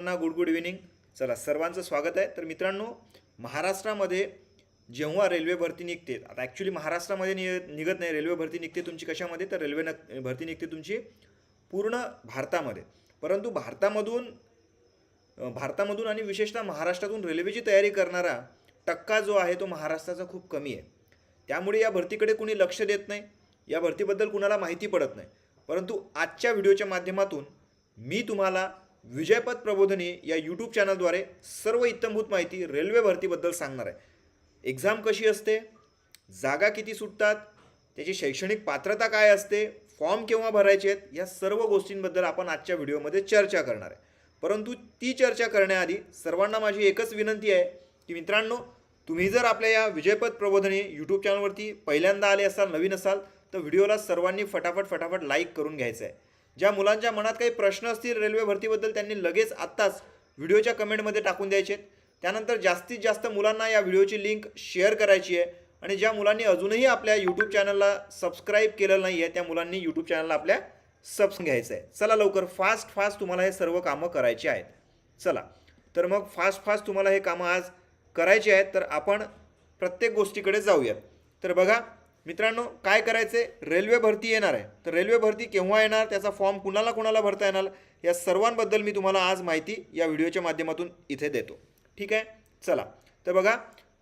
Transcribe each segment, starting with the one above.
Good good evening चला सर्वांचं स्वागत आहे. तर मित्रांनो महाराष्ट्रामध्ये जेव्हा रेल्वे भरती निघते आता ॲक्च्युली महाराष्ट्रामध्ये नि निघत नाही रेल्वे भरती निघते तुमची कशामध्ये? तर रेल्वे न भरती निघते तुमची पूर्ण भारतामध्ये. परंतु भारतामधून भारतामधून आणि विशेषतः महाराष्ट्रातून रेल्वेची तयारी करणारा टक्का जो आहे तो महाराष्ट्राचा खूप कमी आहे. त्यामुळे या भरतीकडे कुणी लक्ष देत नाही. या भरतीबद्दल कुणाला माहिती पडत नाही. परंतु आजच्या व्हिडिओच्या माध्यमातून मी तुम्हाला विजयपथ प्रबोधने या यूट्यूब चॅनलद्वारे सर्व इत्तमभूत माहिती रेल्वे भरतीबद्दल सांगणार आहे. एक्झाम कशी असते? जागा किती सुटतात? त्याची शैक्षणिक पात्रता काय असते? फॉर्म केव्हा भरायचे आहेत? या सर्व गोष्टींबद्दल आपण आजच्या व्हिडिओमध्ये चर्चा करणार आहे. परंतु ती चर्चा करण्याआधी सर्वांना माझी एकच विनंती आहे की मित्रांनो तुम्ही जर आपल्या या विजयपथ प्रबोधने यूट्यूब चॅनलवरती पहिल्यांदा आले असाल नवीन असाल तर व्हिडिओला सर्वांनी फटाफट फटाफट लाईक करून घ्यायचं आहे. ज्या मुलांच्या मनात काही प्रश्न असतील रेल्वे भरतीबद्दल त्यांनी लगेच आत्ताच व्हिडिओच्या कमेंटमध्ये टाकून द्यायचे. आहेत त्यानंतर जास्तीत जास्त मुलांना या व्हिडिओची लिंक शेअर करायची आहे. आणि ज्या मुलांनी अजूनही आपल्या यूट्यूब चॅनलला सबस्क्राईब केलेलं नाही आहे त्या मुलांनी यूट्यूब चॅनलला आपल्या सबस घ्यायचं आहे चला लवकर फास्ट फास्ट तुम्हाला हे सर्व कामं करायची आहेत. चला. तर मग फास्ट फास्ट तुम्हाला हे कामं आज करायचे आहेत. तर आपण प्रत्येक गोष्टीकडे जाऊयात. तर बघा मित्रांनो काय करायचे रेल्वे भरती येणार आहे. तर रेल्वे भरती केव्हा येणार? त्याचा फॉर्म कुणाला कुणाला भरता येणार? या सर्वांबद्दल मी तुम्हाला आज माहिती या व्हिडिओच्या माध्यमातून इथे देतो. ठीक आहे? चला. तर बघा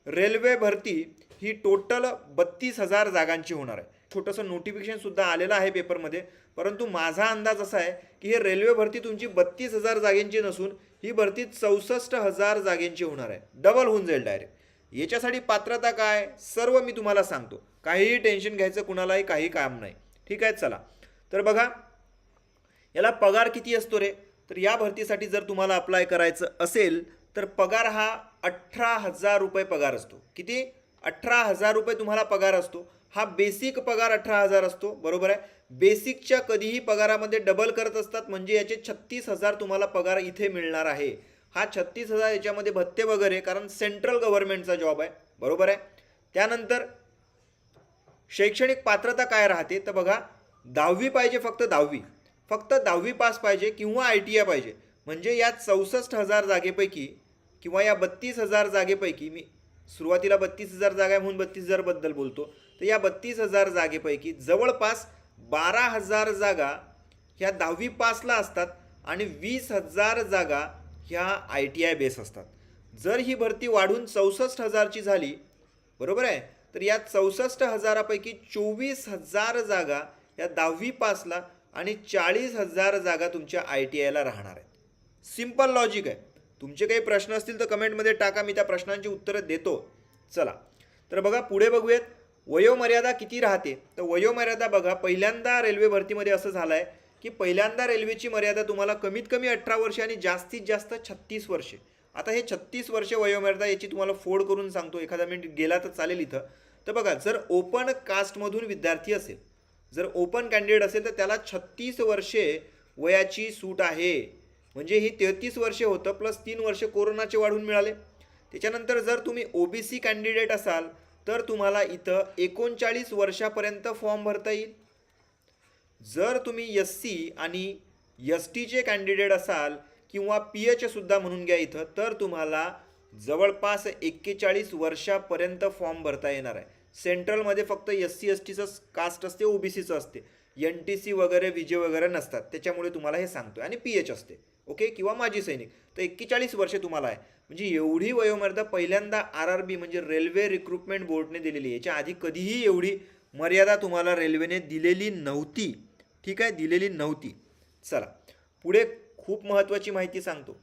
रेल्वे भरती ही टोटल बत्तीस हजार जागांची होणार आहे. छोटंसं नोटिफिकेशनसुद्धा आलेलं आहे पेपरमध्ये. परंतु माझा अंदाज असा आहे की हे रेल्वे भरती तुमची बत्तीस हजार जागेंची नसून ही भरती चौसष्ट हजार जागेंची होणार आहे. डबल होऊन जाईल डायरेक्ट याच्यासाठी पात्रता काय? सर्व मी तुम्हाला सांगतो. काहीही टेन्शन घ्यायचं कुणालाही काही काम नाही. ठीक आहे चला. तर बघा याला पगार किती असतो रे? तर या भरतीसाठी जर तुम्हाला अप्लाय करायचं असेल तर पगार हा अठरा हजार रुपये पगार असतो. किती? अठरा हजार रुपये तुम्हाला पगार असतो. हा बेसिक पगार अठरा हजार असतो बरोबर आहे? बेसिकच्या कधीही पगारामध्ये डबल करत असतात म्हणजे याचे छत्तीस हजार तुम्हाला पगार इथे मिळणार आहे. हा छत्तीस हजार याच्यामध्ये भत्ते वगैरे कारण सेंट्रल गव्हर्नमेंटचा जॉब आहे बरोबर आहे? त्यानंतर शैक्षणिक पात्रता काय राहते? तर बघा दहावी पाहिजे फक्त दहावी. फक्त दहावी पास पाहिजे किंवा आय टी आय पाहिजे. म्हणजे या चौसष्ट हजार जागेपैकी किंवा या बत्तीस हजार जागेपैकी मी सुरुवातीला बत्तीस हजार जागा आहे म्हणून बत्तीस हजारबद्दल बोलतो. तर या बत्तीस हजार जागेपैकी जवळपास बारा हजार जागा ह्या दहावी पासला असतात आणि वीस हजार जागा ह्या आय टी आय बेस असतात. जर ही भरती वाढून चौसष्ट हजारची झाली बरोबर आहे? तर या चौसष्ट हजारापैकी चोवीस हजार जागा या दहावी पासला आणि चाळीस हजार जागा तुमच्या आय टी आयला राहणार आहेत. सिंपल लॉजिक आहे. तुमचे काही प्रश्न असतील तर कमेंटमध्ये टाका मी त्या प्रश्नांची उत्तरं देतो. चला. तर बघा पुढे बघूयात. वयोमर्यादा किती राहते? तर वयोमर्यादा बघा पहिल्यांदा रेल्वे भरतीमध्ये असं झालं आहे की पहिल्यांदा रेल्वेची मर्यादा तुम्हाला कमीत कमी अठरा वर्षे आणि जास्तीत जास्त छत्तीस वर्षे. आता हे छत्तीस वर्षे वयोमर्यादा याची तुम्हाला फोड करून सांगतो. एखादा मिनिट गेला तर चालेल इथं. तर बघा जर ओपन कास्टमधून विद्यार्थी असेल जर ओपन कॅन्डिडेट असेल तर त्याला छत्तीस वर्षे वयाची सूट आहे. म्हणजे ही तेहतीस वर्षे होतं प्लस तीन वर्षे कोरोनाचे वाढून मिळाले. त्याच्यानंतर जर तुम्ही ओ बी सी कॅन्डिडेट असाल तर तुम्हाला इथं एकोणचाळीस वर्षापर्यंत फॉर्म भरता येईल. जर तुम्ही एस सी आणि एस टीचे कॅन्डिडेट असाल किंवा पी एचसुद्धा म्हणून घ्या इथं तर तुम्हाला जवळपास एक्केचाळीस वर्षापर्यंत फॉर्म भरता येणार आहे. सेंट्रलमध्ये फक्त एस सी एस टीचं कास्ट असते ओ बी सीचं असते. एन टी सी वगैरे विजे वगैरे नसतात. त्याच्यामुळे तुम्हाला हे सांगतो आणि पी एच असते. ओके? किंवा माजी सैनिक. तर एक्केचाळीस वर्षे तुम्हाला आहे. म्हणजे एवढी वयोमर्यादा पहिल्यांदा आर आर बी म्हणजे रेल्वे रिक्रुटमेंट बोर्डने दिलेली याच्या आधी कधीही एवढी मर्यादा तुम्हाला रेल्वेने दिलेली नव्हती. ठीक आहे? दिलेली नव्हती. चला. पुढे खूप महत्त्वाची माहिती सांगतो.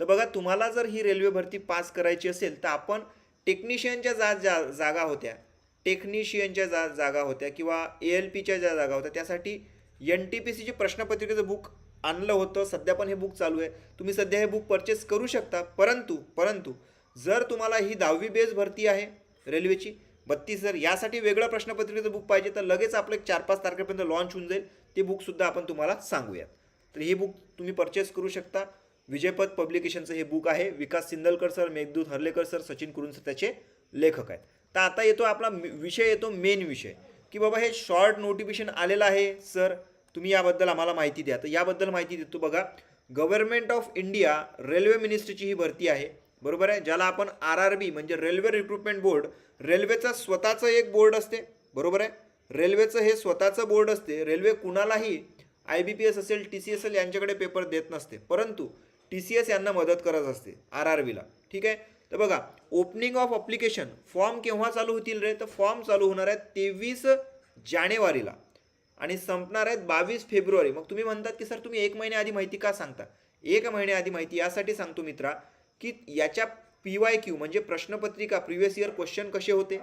तर बघा तुम्हाला जर ही रेल्वे भरती पास करायची असेल तर आपण टेक्निशियनच्या जा जा जागा होत्या. टेक्निशियनच्या जा जागा होत्या किंवा ए एल पीच्या ज्या जागा होत्या त्यासाठी एन टी पी सीची प्रश्नपत्रिकेचं बुक आणलं होतं. सध्या पण हे बुक चालू आहे. तुम्ही सध्या हे बुक परचेस करू शकता. परंतु परंतु जर तुम्हाला ही दहावी बेस भरती आहे रेल्वेची बत्तीस हजार यासाठी वेगळं प्रश्नपत्रिकेचं बुक पाहिजे तर लगेच आपलं एक चार पाच तारखेपर्यंत लॉन्च होऊन जाईल. ते बुकसुद्धा आपण तुम्हाला सांगूयात. तर हे बुक तुम्ही परचेस करू शकता. विजयपद पब्लिकेशनचं हे बुक आहे. Vikas Sindalkar sir Meghdoot Harlekar sir Sachin Kurun sir त्याचे लेखक आहेत. तर आता येतो आपला विषय येतो मेन विषय. की बाबा हे शॉर्ट नोटिफिकेशन आलेलं आहे सर तुम्ही याबद्दल आम्हाला माहिती द्या. तर याबद्दल माहिती देतो बघा. गव्हर्नमेंट ऑफ इंडिया रेल्वे मिनिस्ट्रीची ही भरती आहे. बरोबर आहे? ज्याला आपण आर आर बी म्हणजे रेल्वे रिक्रुटमेंट बोर्ड रेल्वेचं स्वतःचं एक बोर्ड असते. बरोबर आहे? रेल्वेचं हे स्वतःचं बोर्ड असते. रेल्वे कुणालाही आय बी पी एस असेल टी सी एस एल यांच्याकडे पेपर देत नसते. परंतु टी सी एस यांना मदत करत असते आर आर बीला. ठीक आहे? तर बघा ओपनिंग ऑफ अप्लिकेशन फॉर्म केव्हा चालू होतील रे? तर फॉर्म चालू होणार आहेत तेवीस जानेवारीला. आणि संपणार आहेत बावीस फेब्रुवारी. मग तुम्ही म्हणतात की सर तुम्ही एक महिन्याआधी माहिती का सांगता? एक महिन्याआधी माहिती यासाठी सांगतो मित्रा की याच्या पी वाय क्यू म्हणजे प्रश्नपत्रिका प्रिव्हियस इयर क्वेश्चन कसे होते?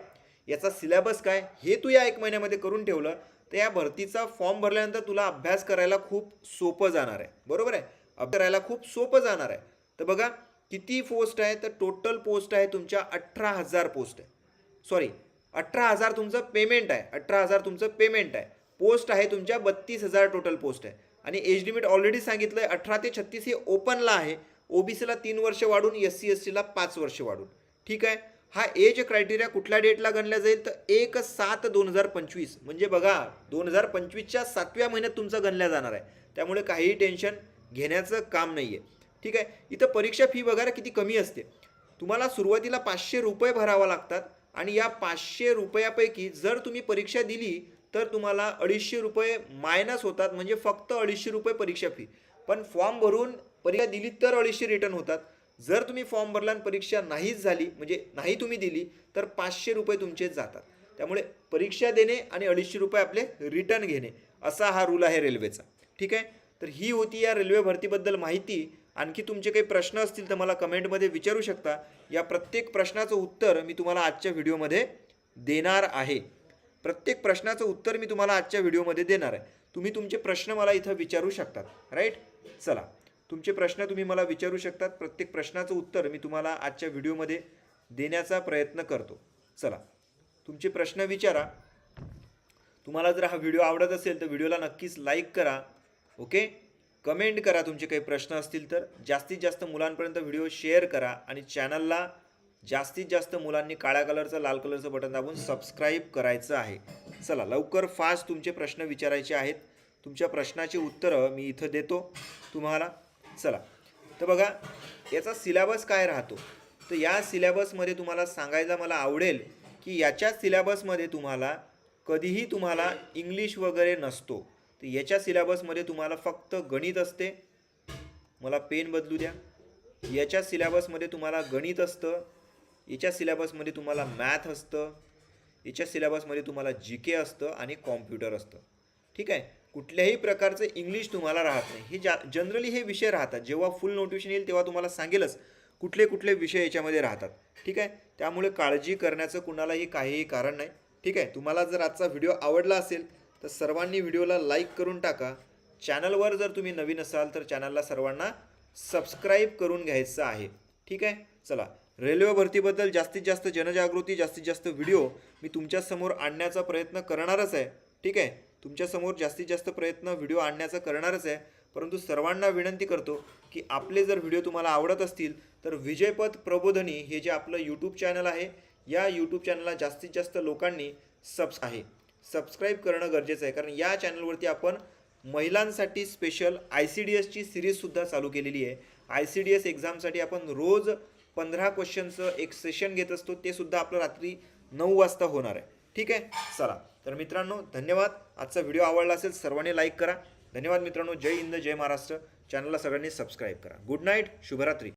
याचा सिलॅबस काय हे तू या एक महिन्यामध्ये करून ठेवलं तर या भरतीचा फॉर्म भरल्यानंतर तुला अभ्यास करायला खूप सोपं जाणार आहे. बरोबर आहे? अभ्यास करायला खूप सोपं जाणार आहे. तर बघा किती पोस्ट आहे? तर टोटल पोस्ट आहे तुमच्या अठरा हजार पोस्ट आहे. सॉरी अठरा हजार तुमचं पेमेंट आहे. अठरा हजार तुमचं पेमेंट आहे. पोस्ट आहे तुमच्या बत्तीस हजार टोटल पोस्ट आहे. आणि एज लिमिट ऑलरेडी सांगितलं आहे अठरा ते छत्तीस हे ओपनला आहे. ओबीसीला तीन वर्ष वाढून एस सी एस सीला पाच वर्ष वाढून. ठीक आहे? हा एज क्रायटेरिया कुठल्या डेटला गणला जाईल? तर एक सात दोन हजार पंचवीस. म्हणजे बघा दोन हजार पंचवीसच्या सातव्या महिन्यात तुमचं गणल्या जाणार आहे. त्यामुळे काहीही टेन्शन घेण्याचं काम नाही आहे ठीक आहे? इथं परीक्षा फी वगैरे किती कमी असते? तुम्हाला सुरुवातीला पाचशे रुपये भरावा लागतात आणि या पाचशे रुपयापैकी जर तुम्ही परीक्षा दिली तर तुम्हाला अडीचशे रुपये मायनस होतात. म्हणजे फक्त अडीचशे रुपये परीक्षा फी पण फॉर्म भरून परीक्षा दिली तर अडीचशे रिटर्न होतात. जर तुम्ही फॉर्म भरला आणि परीक्षा नाहीच झाली म्हणजे नाही तुम्ही दिली तर पाचशे रुपये तुमचे जातात. त्यामुळे परीक्षा देणे आणि अडीचशे रुपये आपले रिटर्न घेणे असा हा रूल आहे रेल्वेचा ठीक आहे? तर ही होती या रेल्वे भरतीबद्दल माहिती. आणखी तुमचे काही प्रश्न असतील तर मला कमेंटमध्ये विचारू शकता. या प्रत्येक प्रश्नाचं उत्तर मी तुम्हाला आजच्या व्हिडिओमध्ये देणार आहे. प्रत्येक प्रश्नाचं उत्तर मी तुम्हाला आजच्या व्हिडिओमध्ये देणार आहे. तुम्ही तुमचे प्रश्न मला इथं विचारू शकतात. राईट चला. तुमचे प्रश्न तुम्ही मला विचारू शकतात. प्रत्येक प्रश्नाचं उत्तर मी तुम्हाला आजच्या व्हिडिओमध्ये देण्याचा प्रयत्न करतो. चला तुमचे प्रश्न विचारा. तुम्हाला जर हा व्हिडिओ आवडत असेल तर व्हिडिओला नक्कीच लाईक करा ओके? कमेंट करा तुमचे काही प्रश्न असतील तर. जास्तीत जास्त मुलांपर्यंत व्हिडिओ शेअर करा आणि चॅनलला जास्तीत जास्त मुलांनी काळ्या कलरचं लाल कलरचं बटन दाबून सबस्क्राईब करायचं आहे. चला लवकर फास्ट तुमचे प्रश्न विचारायचे आहेत. तुमच्या प्रश्नाची उत्तरं मी इथं देतो तुम्हाला. चला. तर बघा याचा सिलॅबस काय राहतो? तर या सिलॅबसमध्ये तुम्हाला सांगायला मला आवडेल की याच्या सिलॅबसमध्ये तुम्हाला कधीही तुम्हाला इंग्लिश वगैरे नसतो. तर याच्या सिलॅबसमध्ये तुम्हाला फक्त गणित असते. मला पेन बदलू द्या. याच्या सिलॅबसमध्ये तुम्हाला गणित असतं. याच्या सिलॅबसमध्ये तुम्हाला मॅथ असतं. याच्या सिलॅबसमध्ये तुम्हाला जी के असतं आणि कॉम्प्युटर असतं. ठीक आहे? कुठल्याही प्रकारचं इंग्लिश तुम्हाला राहत नाही. हे जा जनरली हे विषय राहतात. जेव्हा फुल नोटिफिकेशन येईल तेव्हा तुम्हाला सांगेलच कुठले कुठले विषय याच्यामध्ये राहतात. ठीक आहे? त्यामुळे काळजी करण्याचं कुणालाही काहीही कारण नाही. ठीक आहे? तुम्हाला जर आजचा व्हिडिओ आवडला असेल तर सर्वांनी व्हिडिओला लाईक करून टाका. चॅनलवर जर तुम्ही नवीन असाल तर चॅनलला सर्वांना सबस्क्राईब करून घ्यायचं आहे. ठीक आहे? चला. रेल्वे भरतीबद्दल जास्तीत जास्त जनजागृती जास्तीत जास्त व्हिडिओ मी तुमच्यासमोर आणण्याचा प्रयत्न करणारच आहे. ठीक आहे? तुमच्यासमोर जास्तीत जास्त प्रयत्न व्हिडिओ आणण्याचा करणारच आहे. परंतु सर्वांना विनंती करतो की आपले जर व्हिडिओ तुम्हाला आवडत असतील तर विजयपथ प्रबोधनी हे जे आपलं यूट्यूब चॅनल आहे या यूट्यूब चॅनलला जास्तीत जास्त लोकांनी सबस आहे. सबस्क्राईब करणं गरजेचं आहे. कारण या चॅनलवरती आपण महिलांसाठी स्पेशल आय सी डी एसची सिरीजसुद्धा चालू केलेली आहे. आय सी डी एस एक्झामसाठी आपण रोज पंधरा क्वेश्चनचं एक सेशन घेत असतो. ते सुद्धा आपलं रात्री नऊ वाजता होणार आहे. ठीक आहे? चला. तर मित्रांनो धन्यवाद. आजचा व्हिडिओ आवडला असेल सर्वांनी लाईक करा. धन्यवाद मित्रांनो. जय हिंद जय महाराष्ट्र. चॅनलला सगळ्यांनी सबस्क्राईब करा. गुड नाईट शुभरात्री.